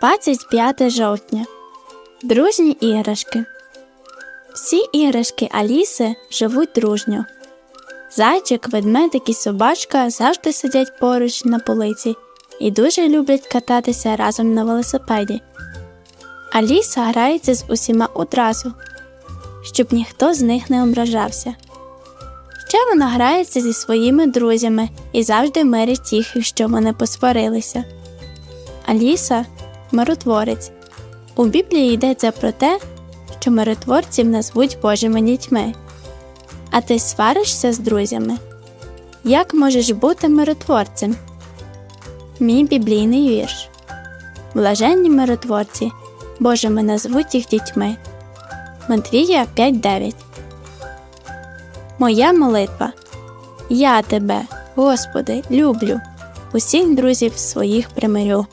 25 жовтня. Дружні іграшки. Всі іграшки Аліси живуть дружньо. Зайчик, ведмедик і собачка завжди сидять поруч на полиці і дуже люблять кататися разом на велосипеді. Аліса грається з усіма одразу, щоб ніхто з них не ображався. Ще вона грається зі своїми друзями і завжди мирить їх, якщо вони посварилися. Аліса миротворець. У Біблії йдеться про те, що миротворців назвуть Божими дітьми. А ти сваришся з друзями? Як можеш бути миротворцем? Мій біблійний вірш. Блаженні миротворці, Божими назвуть їх дітьми. Матвія 5.9 Моя молитва. Я тебе, Господи, люблю, усіх друзів своїх примирю.